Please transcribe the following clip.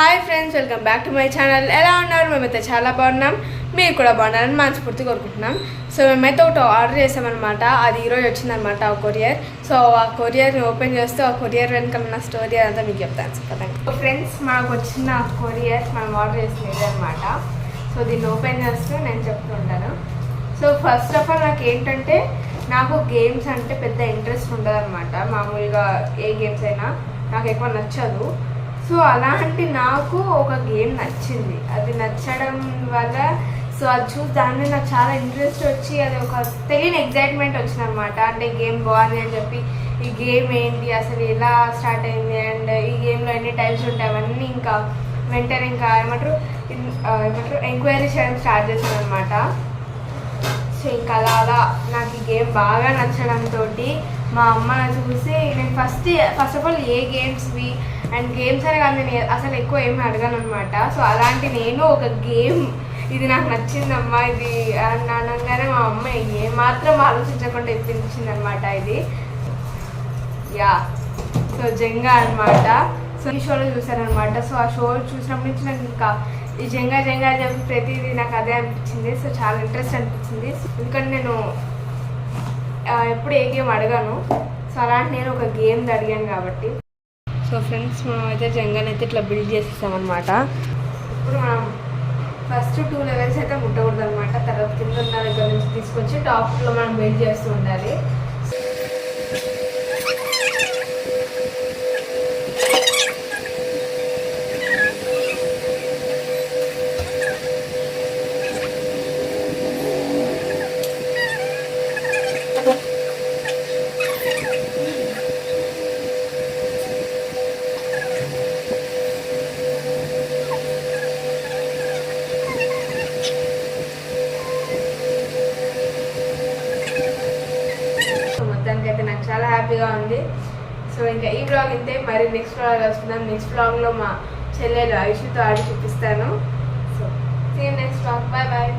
Hi friends welcome back to my channel ఎలా ఉన్నారు? మేమైతే చాలా బాగున్నాం. మీరు కూడా బాగున్నారని మనస్ఫూర్తి కోరుకుంటున్నాం. సో మేమైతే ఒకటి ఆర్డర్ చేసామన్నమాట. అది ఈరోజు వచ్చిందనమాట ఆ కొరియర్ సో ఆ కొరియర్ని ఓపెన్ చేస్తూ ఆ కొరియర్ వెనకాల ఉన్న స్టోరీ అంతా మీకు చెప్తాను. చెప్పదండి ఫ్రెండ్స్ మాకు వచ్చిన కొరియర్ మనం ఆర్డర్ చేసినది అనమాట సో దీన్ని ఓపెన్ చేస్తూ నేను చెప్తుంటాను సో ఫస్ట్ ఆఫ్ ఆల్ నాకు ఏంటంటే నాకు గేమ్స్ అంటే పెద్ద ఇంట్రెస్ట్ ఉండదు అనమాట మామూలుగా ఏ గేమ్స్ అయినా నాకు ఎక్కువ నచ్చదు. సో అలాంటి నాకు ఒక గేమ్ నచ్చింది. అది నచ్చడం వల్ల సో అది చూసి దాని మీద నాకు చాలా ఇంట్రెస్ట్ వచ్చి అది ఒక తెలియని ఎగ్జైట్మెంట్ వచ్చింది అనమాట అంటే గేమ్ బాగుంది అని చెప్పి ఈ గేమ్ ఏంటి అసలు ఎలా స్టార్ట్ అయింది అండ్ ఈ గేమ్లో ఎన్ని టైప్స్ ఉంటాయి అవన్నీ ఇంకా వెంటనే ఇంకా ఏమంటారు ఏమంటారు ఎంక్వైరీ చేయడం స్టార్ట్ చేశాను అనమాట సో ఇంకా అలా అలా నాకు గేమ్ బాగా నచ్చడంతో మా అమ్మ చూసి నేను first first of all a గేమ్స్వి and games అనే కాదు నేను అసలు ఎక్కువ ఏమి అడగాను అనమాట సో అలాంటి నేను ఒక గేమ్ ఇది నాకు నచ్చిందమ్మా ఇది అని అనగానే మా అమ్మ ఏ మాత్రం ఆలోచించకుండా ఇప్పించింది అనమాట ఇది. యా సో జంగా అన్నమాట. సో ఈ షోలో చూసారనమాట సో ఆ షో చూసినప్పటి నుంచి నాకు ఇంకా ఈ జంగా జంగా అని చెప్పి ప్రతిదీ నాకు అదే అనిపించింది. సో చాలా ఇంట్రెస్ట్ అనిపించింది. ఎందుకంటే నేను ఎప్పుడు ఏ గేమ్ అడగాను. సో అలాంటి నేను ఒక గేమ్ అడిగాను కాబట్టి. సో ఫ్రెండ్స్ మనం అయితే జంగన్ అయితే ఇట్లా బిల్డ్ చేసేసామన్నమాట ఇప్పుడు మనం ఫస్ట్ టూ లెవెల్స్ అయితే ముట్టకూడదు అనమాట తర్వాత కింద ఉన్న దగ్గర నుంచి తీసుకొచ్చి టాప్లో మనం బిల్డ్ చేస్తూ ఉండాలి. సో నాకు చాలా హ్యాపీగా ఉంది. సో ఇంకా ఈ బ్లాగ్ ఇంతే మరి నెక్స్ట్ బ్లాగ్ వస్తున్నాం. నెక్స్ట్ బ్లాగ్లో మా చెల్లెలు ఐషుతో ఆడి చూపిస్తాను. So see next blog bye bye